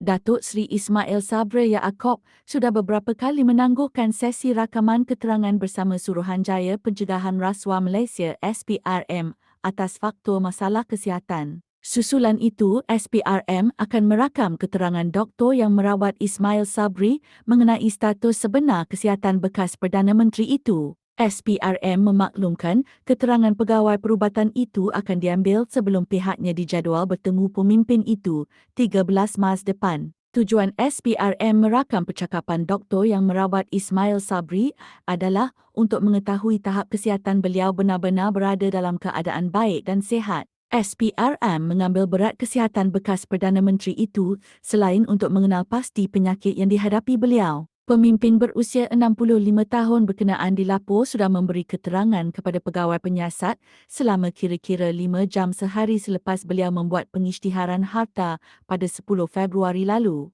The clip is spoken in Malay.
Datuk Seri Ismail Sabre Yaakob sudah beberapa kali menangguhkan sesi rakaman keterangan bersama Suruhanjaya Pencegahan Rasuah Malaysia SPRM atas faktor masalah kesihatan. Susulan itu, SPRM akan merakam keterangan doktor yang merawat Ismail Sabri mengenai status sebenar kesihatan bekas Perdana Menteri itu. SPRM memaklumkan keterangan pegawai perubatan itu akan diambil sebelum pihaknya dijadual bertemu pemimpin itu 13 Mac depan. Tujuan SPRM merakam percakapan doktor yang merawat Ismail Sabri adalah untuk mengetahui tahap kesihatan beliau benar-benar berada dalam keadaan baik dan sihat. SPRM mengambil berat kesihatan bekas Perdana Menteri itu selain untuk mengenal pasti penyakit yang dihadapi beliau. Pemimpin berusia 65 tahun berkenaan dilapor sudah memberi keterangan kepada pegawai penyiasat selama kira-kira 5 jam sehari selepas beliau membuat pengisytiharan harta pada 10 Februari lalu.